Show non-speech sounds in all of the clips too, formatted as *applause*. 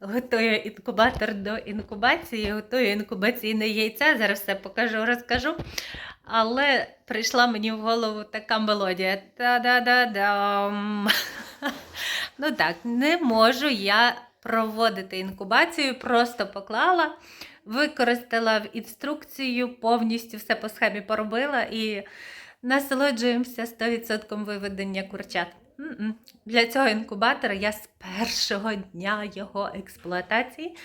готую інкубатор до інкубації, готую інкубаційне яйце. Зараз все покажу, розкажу. Але прийшла мені в голову така мелодія. Та-да-да-дам. *laughs* Ну так, не можу я проводити інкубацію, просто поклала, використала в інструкцію, повністю все по схемі поробила і насолоджуємося 100% виведення курчат. Для цього інкубатора я з першого дня його експлуатації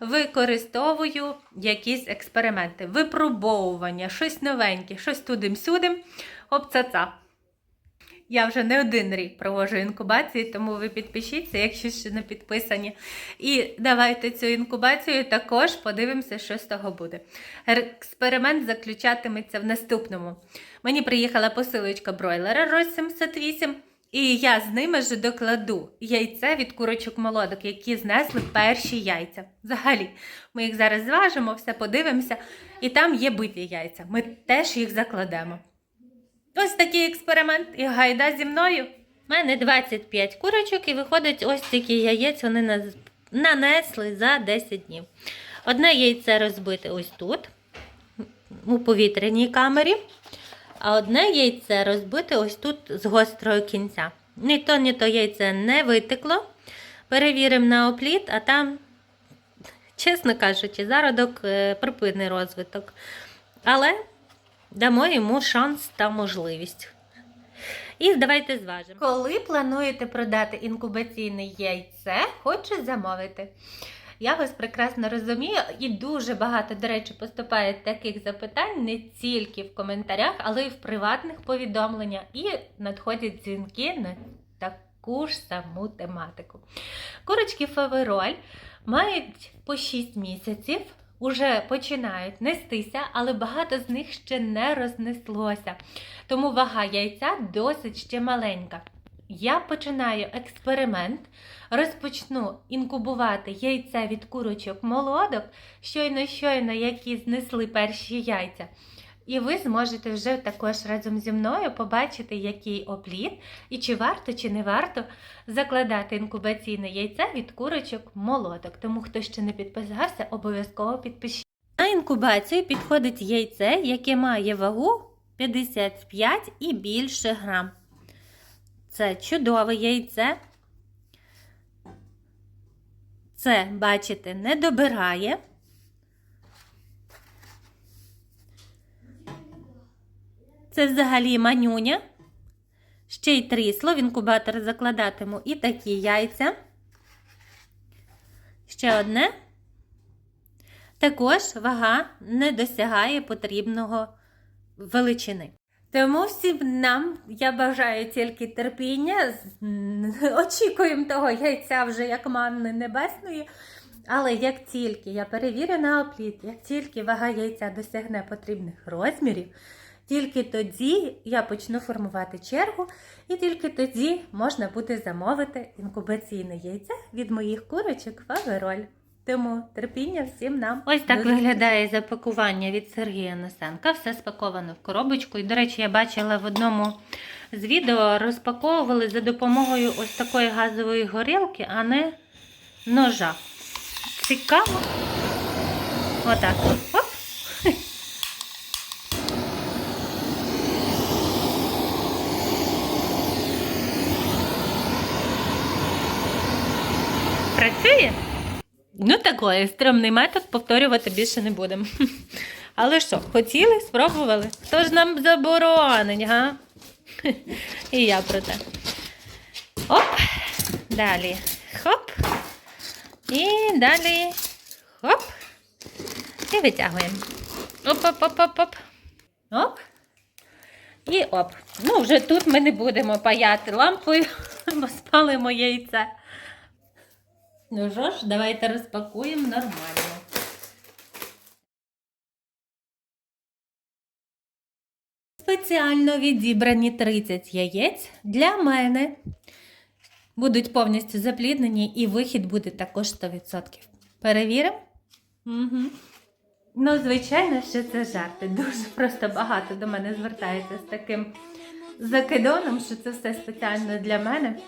використовую якісь експерименти, випробовування, щось новеньке, щось тудим-сюдим, обцаца. Я вже не один рік проводжу інкубації, тому ви підпишіться, якщо ще не підписані. І давайте цю інкубацію також подивимося, що з того буде. Експеримент заключатиметься в наступному. Мені приїхала посилочка бройлера ROS 708, і я з ними ж докладу яйце від курочок молодок, які знесли перші яйця. Взагалі, ми їх зараз зважимо, все подивимося, і там є биті яйця. Ми теж їх закладемо. Ось такий експеримент. І гайда зі мною. У мене 25 курочок, і виходить, ось такі яєць вони нанесли за 10 днів. Одне яйце розбите ось тут, у повітряній камері, а одне яйце розбите ось тут з гострого кінця. Ні то, ні то яйце не витекло. Перевіримо на опліт, а там, чесно кажучи, зародок е, припинний розвиток. Але дамо йому шанс та можливість. І давайте зважимо. Коли плануєте продати інкубаційне яйце, хочу замовити. Я вас прекрасно розумію, і дуже багато, до речі, поступає таких запитань не тільки в коментарях, але й в приватних повідомленнях. І надходять дзвінки на таку ж саму тематику. Курочки фавероль мають по 6 місяців, уже починають нестися, але багато з них ще не рознеслося. Тому вага яйця досить ще маленька. Я починаю експеримент, розпочну інкубувати яйця від курочок молодок, щойно-щойно, які знесли перші яйця. І ви зможете вже також разом зі мною побачити, який опліт, і чи варто, чи не варто закладати інкубаційне яйце від курочок молодок. Тому хто ще не підписався, обов'язково підпишіть. На інкубацію підходить яйце, яке має вагу 55 і більше грам. Це чудове яйце. Це, бачите, не добирає. Це взагалі манюня. Ще й трісло, в інкубатор закладатиму і такі яйця. Ще одне. Також вага не досягає потрібного величини. Тому всім нам я бажаю тільки терпіння. Очікуємо того яйця вже як манни небесної. Але як тільки я перевірю на опліт, як тільки вага яйця досягне потрібних розмірів, тільки тоді я почну формувати чергу, і тільки тоді можна буде замовити інкубаційне яйце від моїх курочок Фавероль. Тому терпіння всім нам. Ось так Дуже виглядає запакування від Сергія Носенка. Все спаковано в коробочку. І, до речі, я бачила в одному з відео розпаковували за допомогою ось такої газової горілки, а не ножа. Цікаво. Отак. Оп. Працює? Ну, такий стрімний метод повторювати більше не будемо. *laughs* Але що, хотіли, спробували? Хто ж нам заборонить, га? *laughs* І я про те. Оп. Далі. Хоп. І далі. Хоп. І витягуємо. Оп-оп-оп-оп-оп. Оп. І оп. Ну, вже тут ми не будемо паяти лампою, *laughs* бо спалимо яйце. Ну що ж, давайте розпакуємо нормально. Спеціально відібрані 30 яєць для мене будуть повністю запліднені, і вихід буде також 100%. Перевіримо? Угу. Ну, звичайно, що це жарти. Дуже просто багато до мене звертається з таким закидоном, що це все спеціально для мене.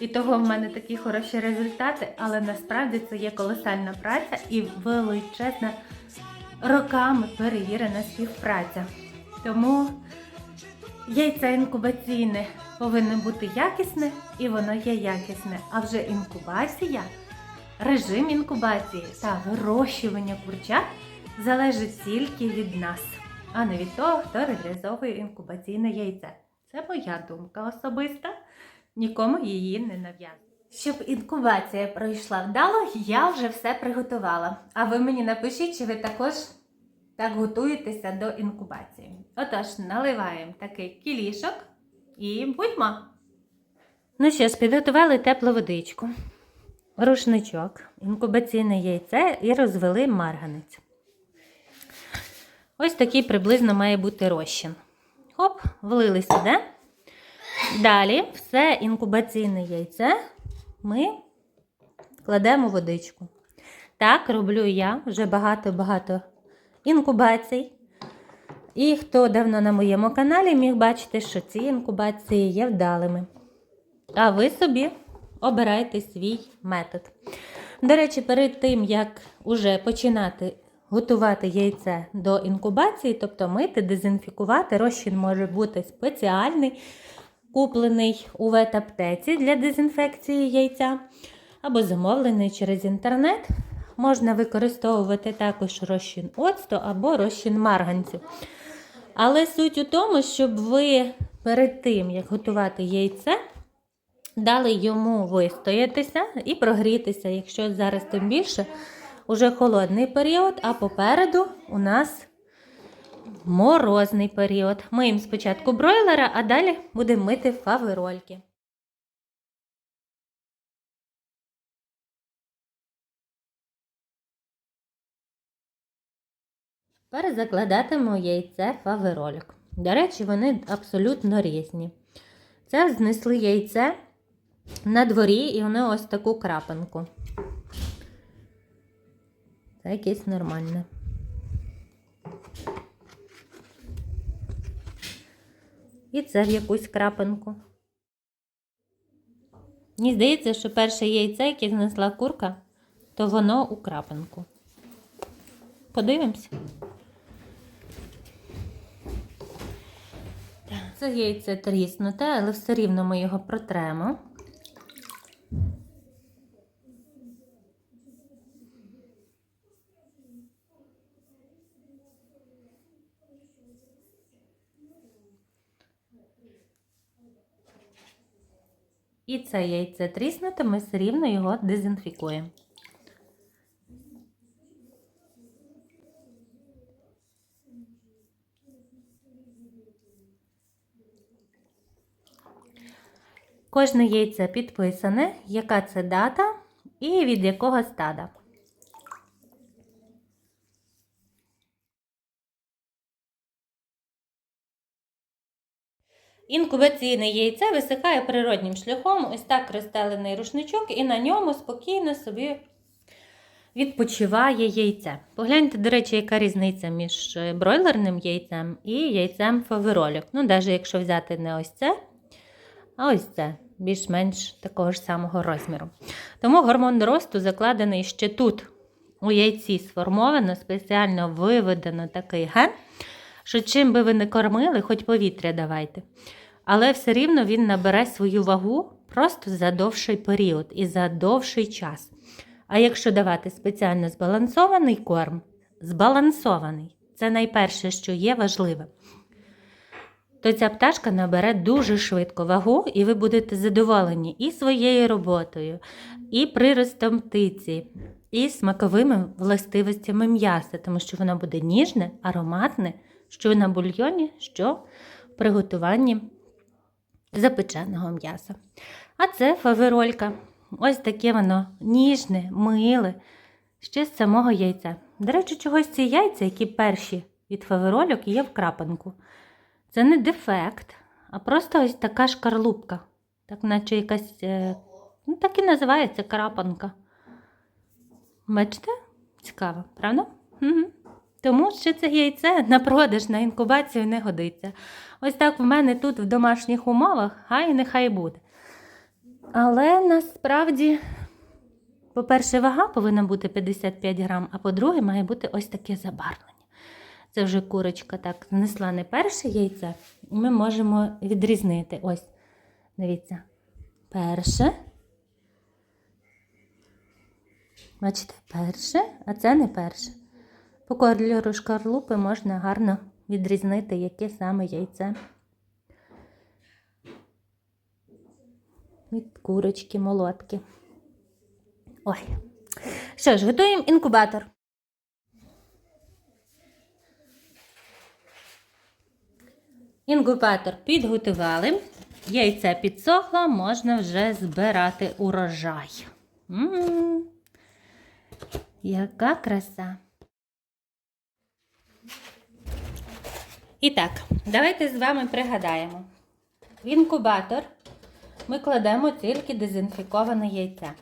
І того в мене такі хороші результати, але насправді це є колосальна праця і величезна роками перевірена співпраця. Тому яйце інкубаційне повинно бути якісне і воно є якісне. А вже інкубація, режим інкубації та вирощування курчат залежить тільки від нас, а не від того, хто реалізовує інкубаційне яйце. Це моя думка особиста, нікому її не нав'язую. Щоб інкубація пройшла вдало, я вже все приготувала. А ви мені напишіть, чи ви також так готуєтеся до інкубації. Отож, наливаємо такий кілішок і будьмо. Ну що ж, підготували теплу водичку, рушничок, інкубаційне яйце і розвели марганець. Ось такий приблизно має бути розчин. Хоп, влили сюди. Далі все інкубаційне яйце ми кладемо водичку. Так роблю я вже багато-багато інкубацій. І хто давно на моєму каналі міг бачити, що ці інкубації є вдалими. А ви собі обирайте свій метод. До речі, перед тим, як уже починати готувати яйце до інкубації, тобто мити, дезінфікувати, розчин може бути спеціальний, куплений у ветаптеці для дезінфекції яйця, або замовлений через інтернет. Можна використовувати також розчин оцту або розчин марганцю. Але суть у тому, щоб ви перед тим, як готувати яйце, дали йому вистоятися і прогрітися, якщо зараз тим більше уже холодний період, а попереду у нас морозний період. Миємо спочатку бройлера, а далі будемо мити фаверольки. Перезакладатиму яйце фаверольок. До речі, вони абсолютно різні. Це знесли яйце на дворі і воно ось таку крапинку. Це якесь нормальне. І це в якусь крапинку. Мені здається, що перше яйце, яке знесла курка, то воно у крапинку. Подивимося. Це яйце тріснуте, але все рівно ми його протремо. І це яйце тріснуте, ми все рівно його дезінфікуємо. Кожне яйце підписане, яка це дата і від якого стада. Інкубаційне яйце висихає природнім шляхом, ось так розстелений рушничок, і на ньому спокійно собі відпочиває яйце. Погляньте, до речі, яка різниця між е, бройлерним яйцем і яйцем фаверолік. Ну, навіть якщо взяти не ось це, а ось це більш-менш такого ж самого розміру. Тому гормон росту закладений ще тут. У яйці сформовано, спеціально виведено такий ген, що чим би ви не кормили, хоч повітря давайте. Але все рівно він набере свою вагу просто за довший період і за довший час. А якщо давати спеціально збалансований корм, збалансований, це найперше, що є важливе, то ця пташка набере дуже швидко вагу, і ви будете задоволені і своєю роботою, і приростом птиці, і смаковими властивостями м'яса, тому що воно буде ніжне, ароматне, що на бульйоні, що в приготуванні запеченого м'яса. А це фаверолька. Ось таке воно ніжне, миле, ще з самого яйця. До речі, чогось ці яйця, які перші від фаверольок, є в крапинку. Це не дефект, а просто ось така шкарлупка. Так, наче якась, е, ну так і називається крапанка. Бачите? Цікаво, правда? Угу. Тому що це яйце на продаж, на інкубацію не годиться. Ось так в мене тут в домашніх умовах, хай нехай буде. Але насправді, по-перше, вага повинна бути 55 грам, а по-друге, має бути ось таке забарвлення. Це вже курочка так знесла не перше яйце, і ми можемо відрізнити. Ось, дивіться, перше. Бачите, перше, а це не перше. По кольору шкарлупи можна гарно відрізнити, яке саме яйце. Від курочки молотки. Ой. Що ж, готуємо інкубатор. Інкубатор підготували. Яйце підсохло, можна вже збирати урожай. М, Яка краса. І так, давайте з вами пригадаємо. В інкубатор ми кладемо тільки дезінфіковане яйце.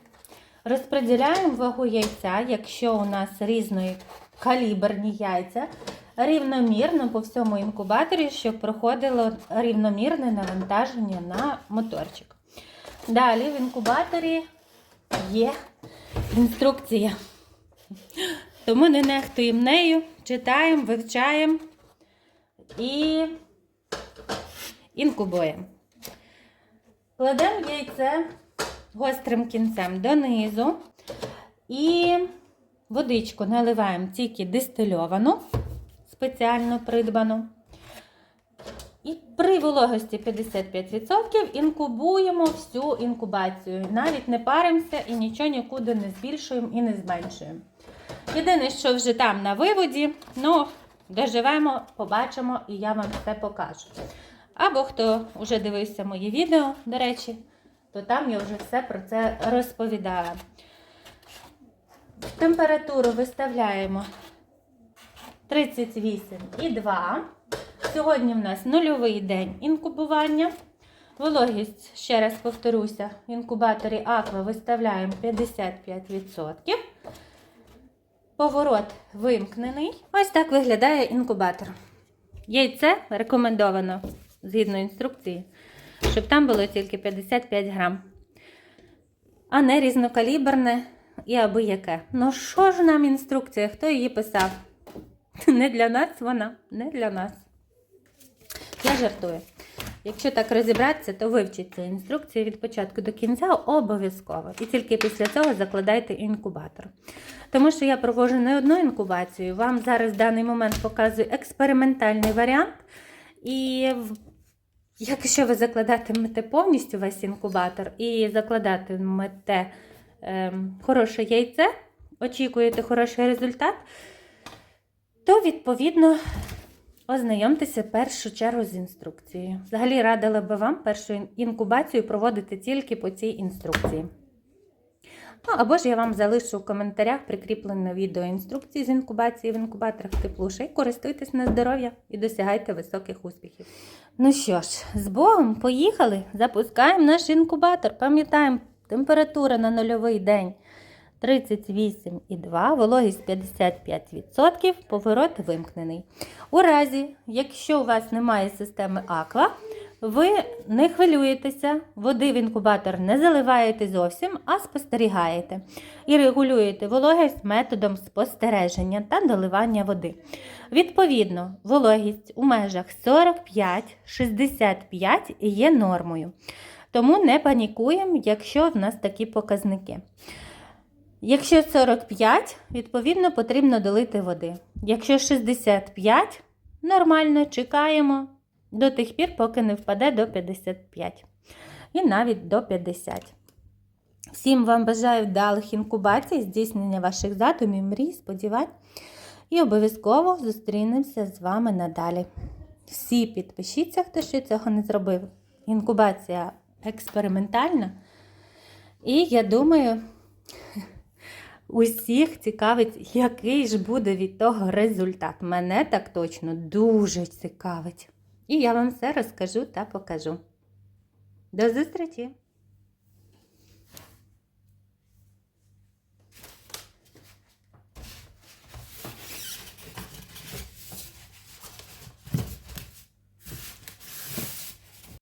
Розподіляємо вагу яйця, якщо у нас різної каліберні яйця, рівномірно по всьому інкубаторі, щоб проходило рівномірне навантаження на моторчик. Далі в інкубаторі є інструкція. Тому не нехтуємо нею, читаємо, вивчаємо і інкубуємо. Кладемо яйце гострим кінцем донизу і водичку наливаємо тільки дистильовану, спеціально придбану. При вологості 55% інкубуємо всю інкубацію. Навіть не паримося і нічого нікуди не збільшуємо і не зменшуємо. Єдине, що вже там на виводі, ну, доживемо, побачимо і я вам все покажу. Або хто вже дивився мої відео, до речі, то там я вже все про це розповідала. Температуру виставляємо 38,2. Сьогодні в нас нульовий день інкубування. Вологість, ще раз повторюся, в інкубаторі Аква виставляємо 55%. Поворот вимкнений. Ось так виглядає інкубатор. Яйце рекомендовано згідно інструкції, щоб там було тільки 55 грам. А не різнокаліберне і аби яке. Ну що ж нам інструкція? Хто її писав? *laughs* Не для нас вона, не для нас. Я жартую. Якщо так розібратися, то вивчіть цю інструкцію від початку до кінця обов'язково. І тільки після цього закладайте інкубатор. Тому що я проводжу не одну інкубацію. Вам зараз в даний момент показую експериментальний варіант. І якщо ви закладатимете повністю весь інкубатор і закладатимете ем, хороше яйце, очікуєте хороший результат, то відповідно ознайомтеся в першу чергу з інструкцією. Взагалі радила би вам першу інкубацію проводити тільки по цій інструкції. Ну, або ж я вам залишу в коментарях прикріплене відео інструкції з інкубації в інкубаторах теплуша. І користуйтесь на здоров'я і досягайте високих успіхів. Ну що ж, з Богом, поїхали! Запускаємо наш інкубатор. Пам'ятаємо, температура на нульовий день 38,2, вологість 55%, поворот вимкнений. У разі, якщо у вас немає системи Аква, ви не хвилюєтеся, води в інкубатор не заливаєте зовсім, а спостерігаєте. І регулюєте вологість методом спостереження та доливання води. Відповідно, вологість у межах 45-65 є нормою. Тому не панікуємо, якщо в нас такі показники. Якщо 45, відповідно потрібно долити води. Якщо 65, нормально чекаємо до тих пір, поки не впаде до 55. І навіть до 50. Всім вам бажаю вдалих інкубацій, здійснення ваших задумів, мрій, сподівань. І обов'язково зустрінемося з вами надалі. Всі підпишіться, хто ще цього не зробив. Інкубація експериментальна. І я думаю, усіх цікавить, який ж буде від того результат. Мене так точно дуже цікавить. І я вам все розкажу та покажу. До зустрічі!